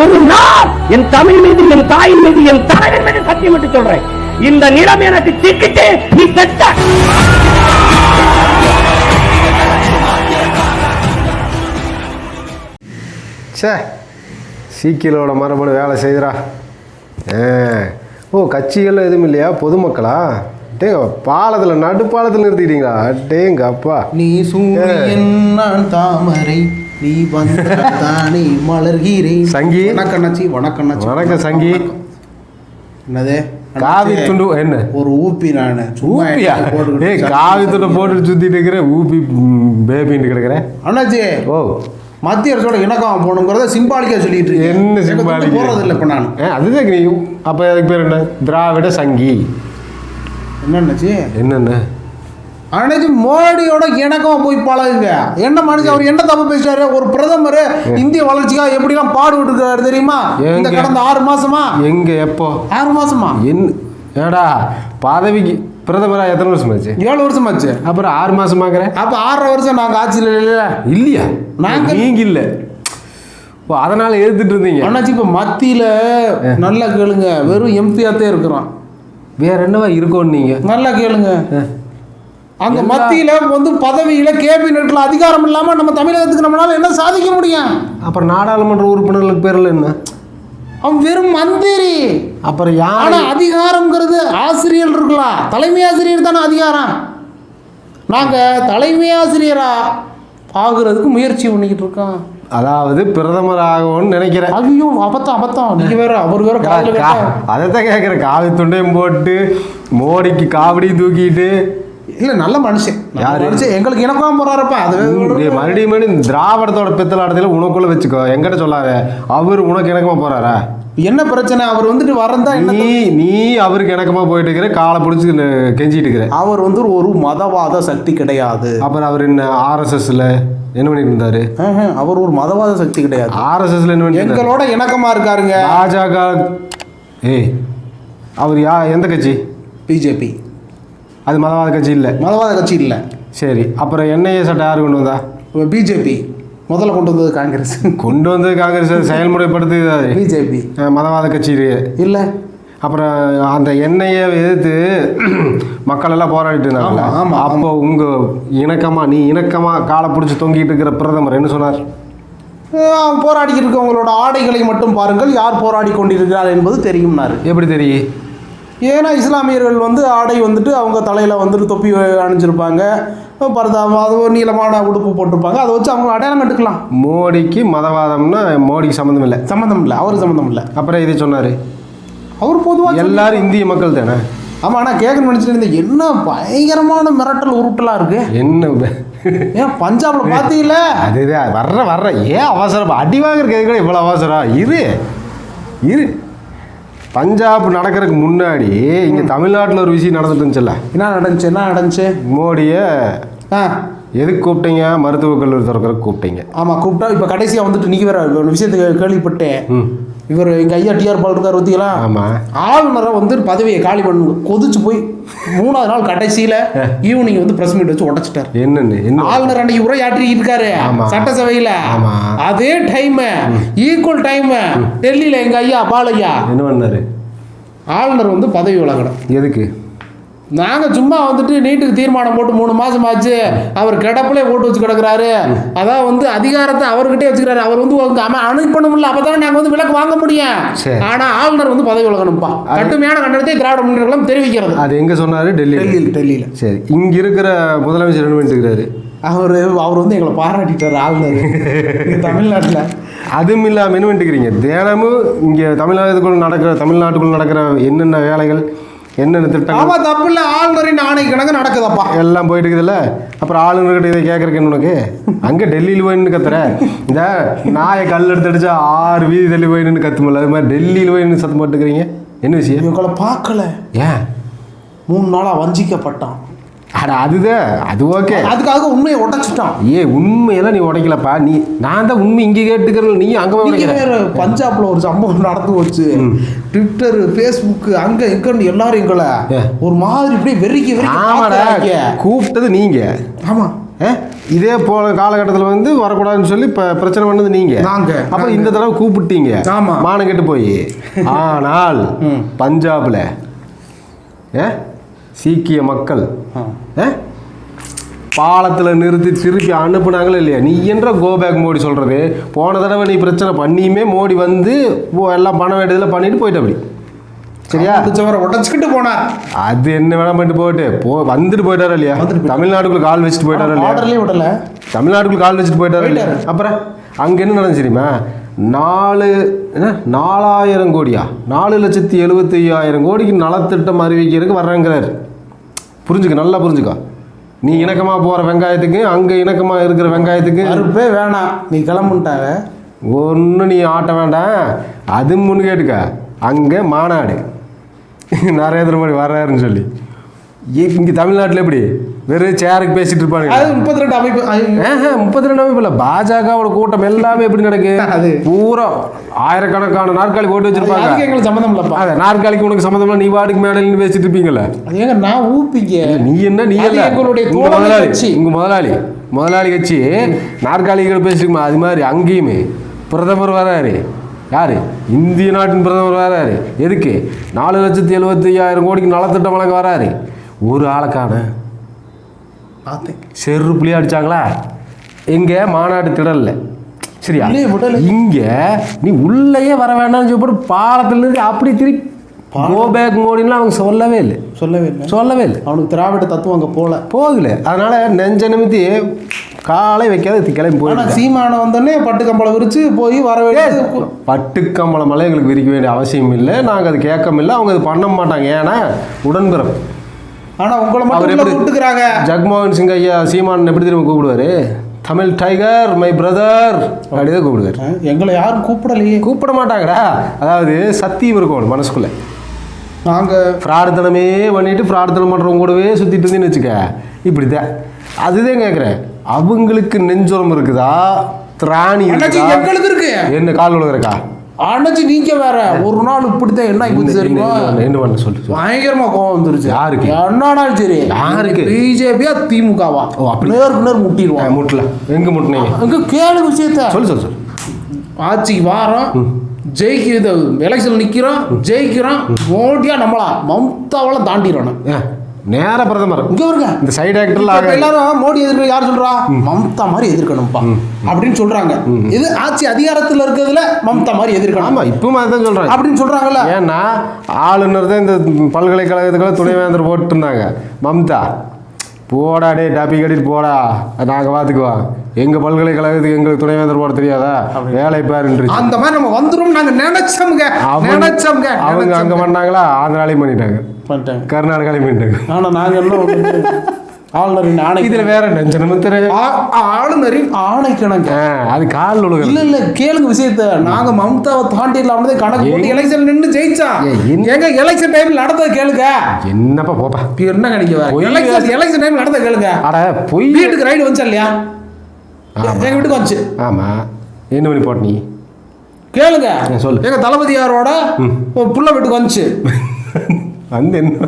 ஒரு நாள் என் தமிழ் மீது என் தாயின் மீது என் தலைவன் மீது சத்தியம் விட்டு சொல்றேன். இந்த நிலம் எனக்கு சிக்கிட்டு நீ செத்த சே சீக்கியலோட மரபணு வேலை செய்கிறா ஆ ஓ கட்சிகள் எதுவும் இல்லையா பொதுமக்களா? டேங்க பாலத்தில் நடுப்பாலத்தில் நிறுத்திட்டீங்களா? டேங்க அப்பா நீ சூரியன் நான் தாமரை. நீ வந்தானே மலர்கிறேன். சங்கி. வணக்கண்ணாச்சி வணக்கண்ணாச்சி. வணக்கம் சங்கி. என்னது? காவி துண்டு என்ன? ஒரு ஊப்பி நான். ஊப்பியா? ஏய். காவி துண்டை போட்டுட்டு சுற்றிட்டு இருக்கிறேன் ஊப்பி பேபின்னு கிடக்குறேன் அண்ணாச்சி ஓ. மத்திய அரசோட இணக்கம் போகணுங்கிறத சிம்பாலிக்கா சொல்லிட்டு இருக்கேன். என்ன எனக்கு துண்டு சிம்பாலிக் போடுறது இல்லை இப்போ நான். அதுதான் அப்போ அதுக்கு பேர் என்ன? திராவிட சங்கி. என்ன அண்ணாச்சி என்னென்ன? அன்னைக்கு மோடியோட இணக்கமா போய் பழகுங்க. என்ன மனுஷன் அவர் என்ன தப்பு பேசுறாரு? ஒரு பிரதமர் இந்திய வளர்ச்சிக்காக எப்படிலாம் பாடுபட்டு இருக்காரு தெரியுமா இந்த? கடந்த ஆறு மாசமா? எங்கே எப்போ? ஆறு மாசமா? என் ஏடா பதவிக்கு பிரதமராக எத்தனை வருஷம் ஆச்சு? ஏழு வருஷம் ஆச்சு. அப்புறம் ஆறு மாசமாக்குற அப்ப ஆறரை வருஷம் நாங்க ஆட்சியில் இல்லையா இல்லையா? நாங்க- நீங்க இல்ல. ஓ அதனால எதிர்த்துட்டு இருந்தீங்க. அண்ணாச்சி இப்ப மத்தியில நல்லா கேளுங்க. வெறும் எம்பியாத்தே இருக்கிறோம். வேற என்னவா இருக்கோன்னு நீங்க? நல்லா கேளுங்க. அங்க மத்தியில வந்து பதவியில கேபினெட்ல அதிகாரம் இல்லாம நம்ம தமிழகத்துக்கு நம்மளால என்ன சாதிக்க முடியும்? அப்புறம் நாடாளுமன்ற உறுப்பினர்களுக்கு பேர்ல என்ன? அவன் வெறும் மந்திரி. அப்புறம் ஆனா யார் அதிகாரம்ங்கிறது ஆசிரியர் இருக்கலாம் தலைமை ஆசிரியர் தானே அதிகாரம். நாங்க தலைமை ஆசிரியரா ஆகுறதுக்கு முயற்சி பண்ணிக்கிட்டு இருக்கோம். அதாவது பிரதமர் ஆகும்னு நினைக்கிறேன். ஐயோ அபத்தம் அபத்தம். நீங்க வேற அவர் வேற கேட்டா- அதைத்தான் கேட்குறேன் காவி துண்டையும் போட்டு மோடிக்கு காவடியும் தூக்கிட்டு. இல்ல நல்ல மனுஷன். யாரு? மனுஷன். எங்களுக்கு இணக்கம் போறாருப்பா அது டேய், மறுபடியும் மறுபடியும் திராவிடத்தோட பித்தலாட்டத்தில் உனக்குள்ள வச்சுக்கோ. எங்கிட்ட சொல்லாத. அவர் உனக்கு இணக்கமா போறாரா? என்ன பிரச்சனை? அவர் வந்துட்டு வரந்தா நீ நீ அவருக்கு இணக்கமா போயிட்டு இருக்கிற காலை பிடிச்சி கெஞ்சிட்டு இருக்கிற. அவர் வந்து ஒரு மதவாத சக்தி கிடையாது. அப்புறம் அவர் என்ன ஆர்எஸ்எஸ்ல என்ன பண்ணிட்டு இருந்தாரு அவர் ஒரு மதவாத சக்தி கிடையாது. ஆர்எஸ்எஸ்ல என்ன இருந்தாரு? எங்களோட இணக்கமா இருக்காருங்க. பாஜக ஏய் அவர் யா எந்த கட்சி? பிஜேபி. அது மதவாத கட்சி இல்லை. மதவாத கட்சி இல்லை. சரி அப்புறம் என்ஐஏ சட்டம் யார் கொண்டு வந்தா? பிஜேபி. முதல்ல கொண்டு வந்தது காங்கிரஸ். கொண்டு வந்து காங்கிரஸ் அது பிஜேபி. மதவாத கட்சி. இல்ல. அப்புறம் அந்த எண்ணெயை எதிர்த்து மக்கள் எல்லாம் போராடிட்டு இருந்தாங்க அப்போ உங்க இணக்கமா நீ இணக்கமா காலை பிடிச்சி தொங்கிட்டு இருக்கிற பிரதமர் என்ன சொன்னார்? போராடிக்கிட்டு இருக்கவங்களோட ஆடைகளை மட்டும் பாருங்கள் யார் போராடி கொண்டிருக்கிறார் என்பது தெரியும்னாரு. எப்படி தெரியும்? ஏன்னா இஸ்லாமியர்கள் வந்து ஆடை வந்துட்டு அவங்க தலையில் வந்துட்டு தொப்பி அணிஞ்சிருப்பாங்க. பரதாபம் அது ஒரு நீளமான உடுப்பு போட்டிருப்பாங்க. அதை வச்சு அவங்க அடையாளம் கட்டுக்கலாம் மோடிக்கு மதவாதம்னா மோடிக்கு சம்மந்தம் இல்லை. சம்மந்தம் இல்லை அவர் சம்மந்தம் இல்லை. அப்புறம் இது சொன்னாரு அவர் பொதுவாக எல்லாரும் இந்திய மக்கள் தானே? ஆமாம் ஆனால் கேட்கணும்னு நினச்சிட்டு என்ன பயங்கரமான மிரட்டல் உருட்டலாக இருக்கு? என்ன ஏன் பஞ்சாப்ல பார்த்தீங்களா அதுதான் வர்ற வர்ற. ஏன் அவசரம்? அடி வாங்குறதுக்கு கூட இவ்வளோ அவசரம்? இரு. இரு. பஞ்சாப் நடக்கிறதுக்கு முன்னாடி இங்கே தமிழ்நாட்டில் ஒரு விஷயம் நடந்துட்டு இருந்துச்சுல்ல? என்ன நடந்துச்சு? என்ன நடந்துச்சு? மோடியை ஆ. எதுக்கு கூப்பிட்டீங்க? மருத்துவக் கல்லூரி திறக்கிறதுக்கு கூப்பிட்டீங்க. ஆமாம் கூப்பிட்டா இப்போ கடைசியாக வந்துட்டு நீங்கள் வேற ஒரு விஷயத்துக்கு கேள்விப்பட்டேன். ம். இவர் எங்கள் ஐயா டிஆர் பால் இருக்கார் பார்த்தீங்களா? ஆமாம் ஆளுநரை வந்து பதவியை காலி பண்ணு கொதிச்சு போய் மூணாவது நாள் கடைசியில் ஈவினிங் வந்து பிரஸ் மீட் வச்சு உடச்சிட்டார். என்னன்னு என்ன? ஆளுநர் அன்னைக்கு உரையாற்றி இருக்காரு ஆமா. சட்டசபையில. அதே டைம் ஈக்குவல் டைம் டெல்லியில எங்க ஐயா பாலையா என்ன பண்ணாரு? ஆளுநர் வந்து பதவி விலகணும். எதுக்கு? நாங்க சும்மா வந்துட்டு நீட்டுக்கு தீர்மானம் போட்டு மூணு மாசம் ஆச்சு. அவர் கிடப்பிலே போட்டு வச்சு கிடக்குறாரு. அதான் வந்து அதிகாரத்தை அவர்கிட்டே வச்சுக்கிறாரு. அவர் வந்து உங்க அம அனுப்பணும்ல அப்பதான் நாங்க வந்து விலக்கு வாங்க முடியும். சரி. ஆனா ஆளுநர் வந்து பதவி விலகணும்ப்பா கட்டுமையான கண்டனத்தை திராவிட முன்னேற்ற கழகம் தெரிவிக்கிறது. அது எங்கே சொன்னார்? டெல்லியில். டெல்லியில் டெல்லியில. சரி. இங்கே இருக்கிற முதலமைச்சர் என்ன பண்ணிட்டு அவர் அவர் வந்து எங்களை பாராட்டிட்டார் ஆளுநர். தமிழ்நாட்டுல. அதுவும் இல்லாமல் என்ன பண்ணிட்டுக்கிறீங்க தினமும் இங்கே தமிழ்நாட்டுக்குள்ள நடக்கிற தமிழ்நாட்டுக்குள்ள நடக்கிற என்னென்ன வேலைகள்? என்னென்ன திட்டங்கள்? ஆமா தப்பு இல்ல ஆளுநரின் ஆணை கணக்கு நடக்குதப்பா. எல்லாம் போயிட்டு இருக்குதுல்ல அப்புறம் ஆளுநர்கிட்ட இதை கேட்கறக்கு உனக்கு? அங்கே டெல்லியில் போய் நின்று கத்துற. இந்த நாயை கல் எடுத்து அடிச்சா ஆறு வீதி தள்ளி போய் நின்று கத்துமில்ல அது மாதிரி டெல்லியில் போய் நின்று சத்தம் போட்டுக்கிறீங்க. என்ன விஷயம்? இவங்களை பார்க்கல. ஏன்? மூணு நாளா வஞ்சிக்கப்பட்டான். அட அதுதான் அது ஓகே அதுக்காக உண்மையை உடைச்சிட்டான் ஏ உண்மையெல்லாம் நீ உடைக்கலப்பா நீ நான் தான் உண்மை இங்கே கேட்டுக்கிறேன் நீ அங்கே போய் பஞ்சாப்ல ஒரு சம்பவம் நடந்து போச்சு ட்விட்டர் ஃபேஸ்புக் அங்க இங்கன்னு எல்லாரும் எங்களை ஏ. ஒரு மாதிரி இப்படியே வெறிக்கி வெறிக்கி. கூப்பிட்டது நீங்க ஆமா ஆ? இதே போல காலகட்டத்தில் வந்து வரக்கூடாதுன்னு சொல்லி இப்போ பிரச்சனை பண்ணது நீங்க நாங்க, அப்புறம் இந்த தடவை கூப்பிட்டீங்க ஆமா. மானம் கெட்டு போய் ஆனால். பஞ்சாப்ல ஆ? சீக்கிய மக்கள்? பாலத்தில் நிறுத்தி திருப்பி அனுப்புனாங்களா இல்லையா? நீ என்ற கோபேக் மோடி சொல்கிறது போன தடவை நீ பிரச்சனை பண்ணியுமே மோடி வந்து எல்லாம் பண்ண வேண்டியதில் பண்ணிட்டு போயிட்ட அப்படி. சரியா? பிடிச்சவரை உடச்சுக்கிட்டு போனார். அது என்ன வேணா பண்ணிட்டு போயிட்டு. போ வந்துட்டு போயிட்டாரா இல்லையா. தமிழ்நாட்டுக்குள்ள கால் வச்சுட்டு போயிட்டாரா இல்லையா? விடல. தமிழ்நாட்டுக்குள்ள கால் வச்சுட்டு போயிட்டாரா இல்லையா. அப்புறம் அங்கே என்ன நடந்துச்சு தெரியுமா? நாலு என்ன? நாலாயிரம் கோடியா? நாலு லட்சத்தி எழுபத்தி ஐயாயிரம் கோடிக்கு நலத்திட்டம் அறிவிக்கிறதுக்கு வர்றேங்கிறாரு. புரிஞ்சுக்க நல்லா புரிஞ்சுக்கோ. நீ இணக்கமாக போகிற வெங்காயத்துக்கு அங்கே இணக்கமாக இருக்கிற வெங்காயத்துக்கு அறுப்பே வேணாம். நீ கிளம்புட்டாங்க ஒன்றும் நீ ஆட்ட வேண்டாம் அது முன்னு கேட்டுக்க. அங்கே மாநாடு. நரேந்திர மோடி வர்றாருன்னு சொல்லி. இங்கே தமிழ்நாட்டில் எப்படி? வெறும் சேருக்கு பேசிட்டு இருப்பானுங்க. அது முப்பத்தி ரெண்டு அமைப்பு முப்பத்தி ரெண்டு அமைப்பு இல்லை பாஜகவோட கூட்டம் எல்லாமே எப்படி நடக்கு? அது. பூரா ஆயிரக்கணக்கான நாற்காலி போட்டு வச்சிருப்பாங்க. எங்களுக்கு சம்மந்தம் இல்லப்பா. அத நாற்காலிக்கு உனக்கு சம்மந்தமா நீ வாடிக்கு மேடையில் பேசிட்டு இருப்பீங்கல்ல? ஏங்க நான் ஊப்பிங்க. நீ என்ன நீ இல்ல எங்களுடைய முதலாளி. உங்க முதலாளி முதலாளி கட்சி நாற்காலிகள் பேசிருக்குமா? அது மாதிரி அங்கேயுமே. பிரதமர் வராரு. யாரு? இந்திய நாட்டின் பிரதமர் வராரு. எதுக்கு? நாலு லட்சத்தி எழுபத்தி ஐயாயிரம் கோடிக்கு நலத்திட்டம் வழங்க வராரு. ஒரு ஆளுக்கான பார்த்தேன் செருப்புலேயே அடிச்சாங்களா? எங்க மாநாடு திடல்ல. சரியா. இங்க நீ உள்ளேயே வர வேண்டாம்னு சொல்லிட்டு பாலத்துல இருந்து அப்படி திருப்பி கோ பேக் மோடின்லாம் அவங்க சொல்லவே இல்லை. சொல்லவே இல்லை. சொல்லவே இல்லை. அவனுக்கு திராவிட தத்துவம் அங்க போல போகல. அதனால நெஞ்ச நிமித்தி காலை வைக்காத கிளம்பி போயிட்டு சீமான வந்தோடனே பட்டு கம்பளம் விரிச்சு போய் வர வேண்டியது பட்டுக்கம்பளமெல்லாம் எங்களுக்கு விரிக்க வேண்டிய அவசியம் இல்லை. நாங்கள் அது கேட்க இல்லை அவங்க அது பண்ண மாட்டாங்க. ஏன்னா உடன்பிறப்பு. ஆனா உங்களை மட்டும் எப்படி கூப்பிட்டுக்கிறாங்க. ஜக்மோகன் சிங் ஐயா சீமான் எப்படி திரும்ப கூப்பிடுவாரு? தமிழ் டைகர் மை பிரதர் அப்படிதான் கூப்பிடுவார். எங்களை யாரும் கூப்பிடலையே. கூப்பிட மாட்டாங்கடா. அதாவது சத்தியம் இருக்கும் மனசுக்குள்ள. நாங்க பிரார்த்தனமே பண்ணிட்டு பிரார்த்தனை பண்ணுறவங்க கூடவே சுற்றிட்டு இருந்தேன்னு வச்சுக்க இப்படி தான் அதுதான் கேட்குறேன் அவங்களுக்கு நெஞ்சுரம் இருக்குதா? திராணி இருக்குதா? என்ன கால் விழுகிறக்கா அண்ணாச்சி நீங்க வேற. ஒரு நாள் இப்படித்தான் என்ன இப்படி தெரியுமா? என்ன பண்ண சொல்லு. பயங்கரமா கோவம் வந்துருச்சு. யாருக்கு? என்னன்னாலும் சரி. யாருக்கு? பிஜேபியா திமுகவா? ஓ, அப்படி. நேருக்கு நேர் ஆ, முட்டிடுவான் முட்டல. எங்க முட்டினீங்க? அங்க கேளு விஷயத்த. சொல்லு சொல்லு சொல்லு. ஆட்சிக்கு வாரோம் ஜெயிக்கிறது எலெக்ஷன் நிக்கிறோம் ஜெயிக்கிறோம் மோடியா நம்மளா. மம்தாவெல்லாம் தாண்டிடுறோம் ஏ, நேர பிரதமர். இங்க வருங்க. இந்த சைடு ஆக்டர்ல எல்லாரும் மோடி எதிர்க்க யார் சொல்றா? மம்தா மாதிரி எதிர்க்கணும்ப்பா அப்படின்னு சொல்றாங்க. இது ஆட்சி அதிகாரத்துல இருக்கிறதுல மம்தா மாதிரி எதிர்க்கணும். ஆமா இப்பவும் அதான் சொல்றேன். அப்படின்னு சொல்றாங்கல்ல. ஏன்னா ஆளுநர் தான் இந்த பல்கலைக்கழகத்துக்குள்ள துணைவேந்தர் போட்டு இருந்தாங்க மம்தா போடா டே டாப்பி கட்டிட்டு போடா. நாங்கள் பார்த்துக்குவோம் எங்கள் பல்கலைக்கழகத்துக்கு எங்களுக்கு துணைவேந்தர் போட தெரியாதா? வேலை பாருன்று அந்த மாதிரி நம்ம வந்துரும் நாங்க நினைச்சோம்ங்க. நினைச்சோம்ங்க. அவங்க அங்கே பண்ணாங்களா? ஆந்திராலையும் பண்ணிட்டாங்க. பண்ணிட்டாங்க கர்நாடகாலையும் பண்ணிட்டாங்க ஆனா நாங்க என்ன ஆளுநரின் ஆணை இதில் வேற ஆ- ஆளுநரின் ஆணைக்கணங்க அது கால் இல்ல உழுகிறது. இல்ல கேளுங்க விஷயத்த. நாங்க மம்தாவை தாண்டிடலாம்னு கணக்கு போட்டு எலெக்ஷன் நின்னு ஜெயிச்சா? என்ன- எங்க எலெக்ஷன் டைம்ல நடந்தத கேளுங்க. என்னப்பா போப்பா? என்ன கிடைக்க எலெக்ஷன் எலெக்ஷன் டைம்ல நடந்தத கேளுங்க. அட பொய் வீட்டுக்கு ரைடு வந்துச்சா இல்லையா? ஆமா. எங்க வீட்டுக்கு வந்துச்சு. ஆமாம் என்ன பண்ணி போட்ட நீ? கேளுங்க. சொல்லு. எங்க தளபதியாரோட ஒரு புள்ள வீட்டுக்கு வந்துச்சு. வந்து என்ன?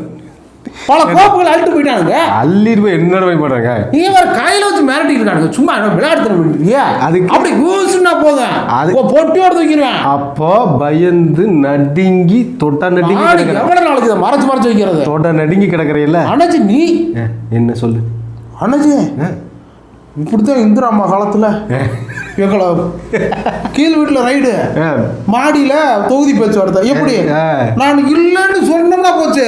பல கோப்புகள் அழிட்டு போயிட்டானுங்க. அள்ளிட்டு போய் என்ன போடுறாங்க? நீங்க வேற கையில வச்சு மிரட்டிட்டு இருக்கானுங்க. சும்மா பண்ணிருக்கீங்க அதுக்கு- அப்படி யூஸ்னா போதும். அது- பொட்டியோட தூக்கிடுவேன். அப்போ பயந்து நடுங்கி தொட்ட நடுங்கி எவ்வளவு நாளைக்கு இதை மறைச்சு மறைச்சு வைக்கிறது? தொட நடுங்கி கிடக்குறையில? அண்ணாச்சி நீ என்ன சொல்லு? அண்ணாச்சி ஆ. இப்படித்தான் இந்திரா அம்மா காலத்துல எங்களை கீழ் வீட்டுல ரைடு. மாடியில தொகுதி பேச்சுவார்த்தை. எப்படி. நான் இல்லைன்னு சொன்னோம்னா போச்சு.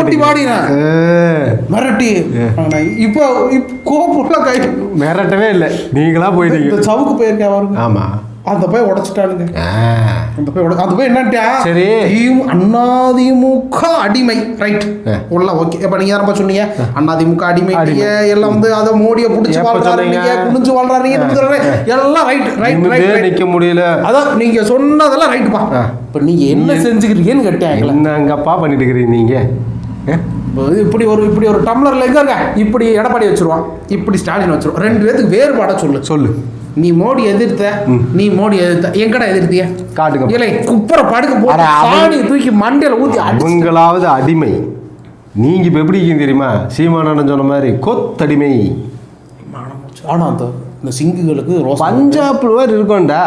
ஓட்டி மாட்டி பாடினேன் மிரட்டி. இப்போ கோப்புலாம் கை மிரட்டவே இல்லை. நீங்களா போயிட்டீங்க. சவுக்கு போயிருக்கேன் ஆமா. அந்த போய் உடைச்சிட்டானுங்க. அந்த போய் உட அந்த போய் என்னட்டா சரி. அண்ணாதிமுக அடிமை. ரைட். உள்ள ஓகே. இப்ப நீங்க யாரப்பா சொன்னீங்க? அண்ணாதிமுக அடிமை. எல்லாம் வந்து அதை மோடியை புடிச்சு எப்ப வாழ்றாரு சொன்னீங்க? நீங்க குனிஞ்சு வாழ்றாரு நீங்க நிமிர்ந்து வாழ்றாரு. எல்லாம் ரைட் ரைட் ரைட் நிக்க முடியல. அதான் நீங்க சொன்னதெல்லாம் ரைட்டுப்பா ஆ. இப்ப நீங்க என்ன செஞ்சுக்கிறீங்கன்னு கேட்டேன் என்னங்கப்பா பண்ணிட்டு இருக்கிறீங்க? இப்படி ஒரு இப்படி ஒரு டம்ளர்ல எங்க இருக்க இப்படி எடப்பாடி வச்சிருவான். இப்படி ஸ்டாலின் வச்சிருவான். ரெண்டு பேத்துக்கு வேறுபாடா சொல்லு. சொல்லு. நீ மோடி எதிர்த்த நீ மோடி எதிர்த்த எங்கடா எதிர்த்திய? காட்டுங்க இல்லை குப்புற படுக்க சாணியை தூக்கி மண்டையில ஊத்தி அவங்களாவது அடிமை. நீங்க இப்ப எப்படி இருக்கீங்க தெரியுமா? சீமானந்தன் சொன்ன மாதிரி கொத்தடிமை. ஆனா அந்த இந்த சிங்குகளுக்கு ரோசா பஞ்சாப்ல வேறு இருக்கும்டா.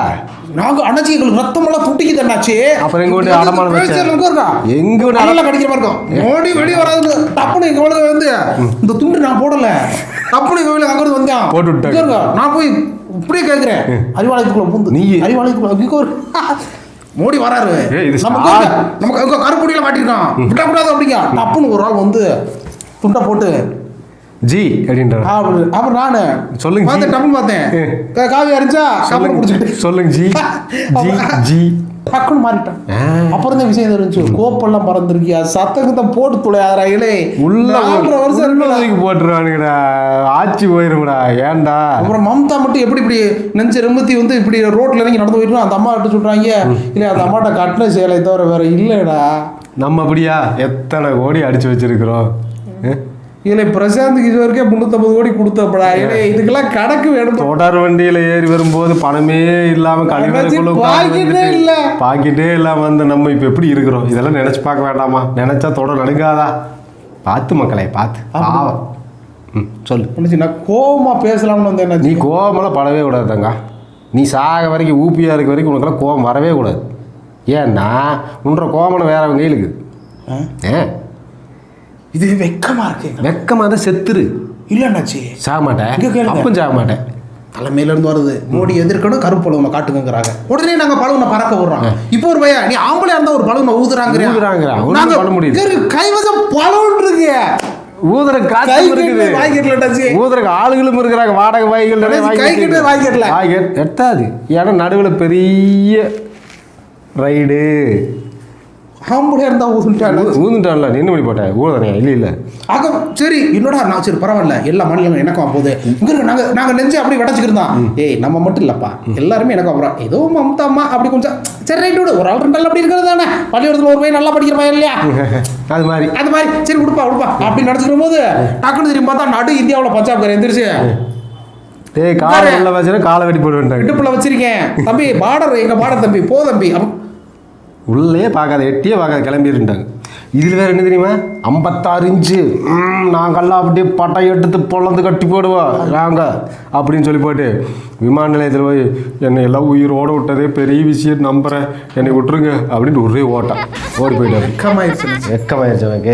நாங்க அண்ணாச்சி எங்களுக்கு ரத்தம் எல்லாம் துட்டிக்குது அண்ணாச்சி அப்புறம் எங்க கொண்டு அடமானம் வச்ச? எங்க கொண்டு அட- நல்லா கடிக்கிற மாதிரி இருக்கும். மோடி வெளியே வராது டப்புனு எங்க உலக வந்து இந்த துண்டு நான் போடல. டப்புனு வீட்டுல அங்கிருந்து வந்தேன் போட்டு விட்டாங்க. நான் போய் இப்படியே கேட்கிறேன் அறிவாலயத்துக்குள்ள பூந்து. நீ- அறிவாலயத்துக்குள்ள மோடி வராரு. நம்ம நமக்கு அங்க கருப்புடியில மாட்டிருக்கான். விடக்கூடாது அப்படிங்க. டப்புனு ஒரு ஆள் வந்து துண்டை போட்டு ஜி. அப்படின்ற அப்புறம் நானு. சொல்லுங்க. பார்த்தேன் டப்புனு பார்த்தேன். காவி அரைச்சா சொல்லுங்க ஜி. G G. டக்குன்னு மாறிட்டான். அப்புறம் தான் விஷயம் தெரிஞ்சு கோப்பெல்லாம் மறந்துருக்கியா சத்தங்கத்தை போட்டு துளையாதரா இலே உள்ள வருஷம் போட்டுருவானுங்கடா. ஆட்சி போயிருங்கடா. ஏன்டா? அப்புறம் மம்தா மட்டும் எப்படி இப்படி நெஞ்சு ரெம்பத்தி வந்து இப்படி ரோட்ல இறங்கி நடந்து போயிட்டு அந்த அம்மா கிட்ட சொல்றாங்க இல்ல அந்த அம்மாட்ட கட்டின சேலை தவிர வேற இல்லடா. நம்ம அப்படியா? எத்தனை கோடி அடிச்சு வச்சிருக்கிறோம்? இதுல பிரசாந்த் கிஷோருக்கே முன்னூத்தம்பது கோடி கொடுத்தப்படா. இதுக்கெல்லாம் கணக்கு வேணும்? தொடர் வண்டியில ஏறி வரும்போது பணமே இல்லாம கழிவறைக்குள்ள பாக்கெட்டே இல்ல. பாக்கிட்டே இல்லாம வந்து நம்ம இப்ப எப்படி இருக்கிறோம்? இதெல்லாம் நினைச்சு பார்க்க வேண்டாமா? நினைச்சா தொடர் நடுங்காதா? பார்த்து மக்களே பார்த்து. சொல்லு. நான் கோவமா பேசலாம்னு வந்தேன் நீ? கோவமெல்லாம் படவே கூடாது தங்கா. நீ சாக வரைக்கும் ஊப்பியாக இருக்க வரைக்கும் உனக்கெல்லாம் கோவம் வரவே கூடாது. ஏன்னா உன்ற கோவம்னு வேறவங்க கையிலுக்கு ஆ? இது வெக்கமா இருக்கு. வெக்கமாக தான் செத்துரு இல்லைன்னாச்சு சாக மாட்டேன். அப்பவும் சாக மாட்டேன் தலைமையில இருந்து வருது. மோடி எதிர்க்கணும் கருப்பு பழுவனை காட்டுங்கிறாங்க உடனே நாங்க பழுவனை பறக்க விடுறோம். இப்போ ஒரு பையன் நீ ஆம்பளையா இருந்தா ஒரு பழுவனை ஊதுறாங்க ஊதுறாங்கறா, ஒண்ணும் பண்ண முடியாது. கைவசம் பழம் இருக்கு. ஊதுற கை காசு இருக்குது ஆளுகளும் இருக்கிறாங்க. வாடகை வாய்கள் நிறைய கை வாங்கிட்டு கட்டு இருக்கு. வாங்கிடல. வாங்கி எட்டாது. ஏன்னா நடுவில் பெரிய ரைடு ஆம்பளையா இருந்தா ஊதுட்டாங்க ஊந்துட்டான்ல நின்று மணி போட்டேன் ஊதுறேன் இல்லை இல்லை. ஆக சரி என்னடா நான் சரி பரவாயில்ல. எல்லா மாநிலங்களும் எனக்கும் போகுது. இங்க இருக்க நாங்க நாங்க நெஞ்சு அப்படி வடச்சுக்கிருந்தோம் ஏய் நம்ம மட்டும் இல்லப்பா. எல்லாருமே எனக்கு அப்புறம் ஏதோ மம்தா அம்மா அப்படி கொஞ்சம் சரி ரைட் விடு. ஒரு ஆள் ரெண்டு ஆள் அப்படி இருக்கிறது தானே. பள்ளிக்கூடத்துல ஒரு பையன் நல்லா படிக்கிற பையன் இல்லையா? அது மாதிரி. அது மாதிரி. சரி கொடுப்பா கொடுப்பா அப்படி நினச்சிக்கிற போது டக்குனு திரும்பி பார்த்தா நடு இந்தியாவில் பஞ்சாப்கார எந்திரிச்சு டேய் காலை வெட்டி போட்டு இடுப்புல வச்சிருக்கேன். தம்பி பார்டர் எங்க பார்டர் தம்பி போ தம்பி. உள்ளே பார்க்காத எட்டியே பார்க்காத கிளம்பிருந்தாங்க இதில் வேற என்ன தெரியுமா? ஐம்பத்தாறு இன்ச்சு. ம், நாங்கெல்லாம் அப்படியே பட்டை எடுத்து பொழந்து கட்டி போடுவோம் நாங்கள் அப்படின்னு சொல்லி போட்டு விமான நிலையத்தில் போய் என்னை எல்லாம் உயிரோட விட்டதே பெரிய விஷயம் நம்புகிறேன் என்னை விட்டுருங்க அப்படின்னு ஒரே ஓட்டம். ஓடி போயிட்டாரு. வெக்கமாயிருச்சு வெக்கமாயிருச்சு எனக்கு